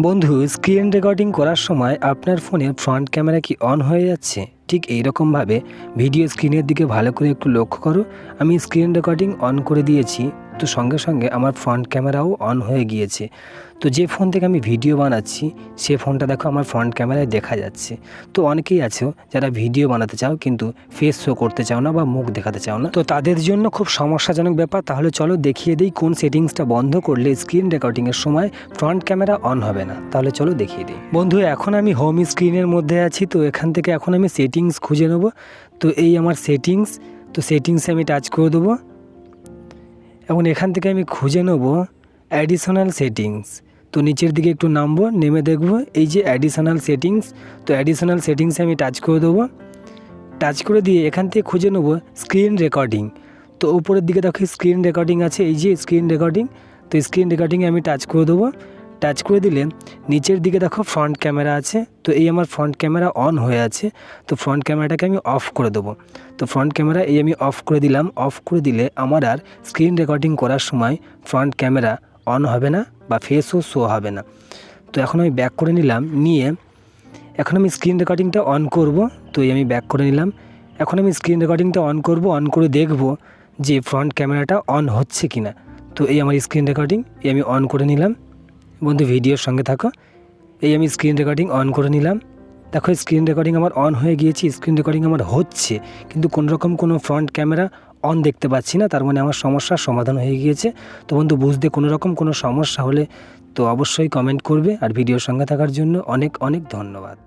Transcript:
বন্ধু screen recording করার সময় আপনার ফোনে ফ্রন্ট ক্যামেরা কি অন হয়ে যাচ্ছে? ঠিক এইরকমভাবে ভিডিও স্ক্রিনের দিকে ভালো করে একটু লক্ষ্য করো। আমি স্ক্রিন রেকর্ডিং অন করে দিয়েছি। তো সঙ্গে সঙ্গে আমার ফ্রন্ট ক্যামেরাও অন হয়ে গিয়েছে। তো যে ফোন থেকে আমি ভিডিও বানাচ্ছি, সে ফোনটা দেখো আমার ফ্রন্ট ক্যামেরায় দেখা যাচ্ছে। তো অনেকেই আছো যারা ভিডিও বানাতে চাও কিন্তু ফেস শো করতে চাও না বা মুখ দেখাতে চাও না। তো তাদের জন্য খুব সমস্যাজনক ব্যাপার। তাহলে চলো দেখিয়ে দিই কোন সেটিংসটা বন্ধ করলে স্ক্রিন রেকর্ডিংয়ের সময় ফ্রন্ট ক্যামেরা অন হবে না। তাহলে চলো দেখিয়ে দিই। বন্ধু, এখন আমি হোম স্ক্রিনের মধ্যে আছি। তো এখান থেকে এখন আমি সেটিংস খুঁজে নেব। তো এই আমার সেটিংস তো সেটিংসে আমি টাচ করে দেবো। এবং এখান থেকে আমি খুঁজে নেব অ্যাডিশনাল সেটিংস তো নিচের দিকে একটু নামবো, নেমে দেখব, এই যে অ্যাডিশনাল সেটিংস তো অ্যাডিশনাল সেটিংসে আমি টাচ করে দেবো। টাচ করে দিয়ে এখান থেকে খুঁজে নেব স্ক্রিন রেকর্ডিং তো উপরের দিকে দেখো স্ক্রিন রেকর্ডিং আছে, এই যে স্ক্রিন রেকর্ডিং তো স্ক্রিন রেকর্ডিংয়ে আমি টাচ করে দেবো। টাচ করে দিলে নিচের দিকে দেখো ফ্রন্ট ক্যামেরা আছে, তো এই আমার ফ্রন্ট ক্যামেরা অন হয়ে আছে, তো ফ্রন্ট ক্যামেরাটাকে আমি অফ করে দেবো। তো ফ্রন্ট ক্যামেরা এই আমি অফ করে দিলাম অফ করে দিলে আমার আর স্ক্রিন রেকর্ডিং করার সময় ফ্রন্ট ক্যামেরা অন হবে না বা ফেসও শো হবে না। তো এখন আমি ব্যাক করে নিলাম, নিয়ে এখন আমি স্ক্রিন রেকর্ডিংটা অন করব, তো এই আমি ব্যাক করে নিলাম। এখন আমি স্ক্রিন রেকর্ডিংটা অন করব অন করে দেখব যে ফ্রন্ট ক্যামেরাটা অন হচ্ছে কি না তো এই আমার স্ক্রিন রেকর্ডিং এই আমি অন করে নিলাম। বন্ধু, ভিডিওর সঙ্গে থাকো। এই আমি স্ক্রিন রেকর্ডিং অন করে নিলাম। দেখো স্ক্রিন রেকর্ডিং আমার অন হয়ে গিয়েছি স্ক্রিন রেকর্ডিং আমার হচ্ছে, কিন্তু কোনোরকম কোনো ফ্রন্ট ক্যামেরা অন দেখতে পাচ্ছি না, তার মানে আমার সমস্যার সমাধান হয়ে গিয়েছে। তো বন্ধু, বুঝতে কোনো রকম কোনো সমস্যা হলে তো অবশ্যই কমেন্ট করবে, আর ভিডিওর সঙ্গে থাকার জন্য অনেক অনেক ধন্যবাদ।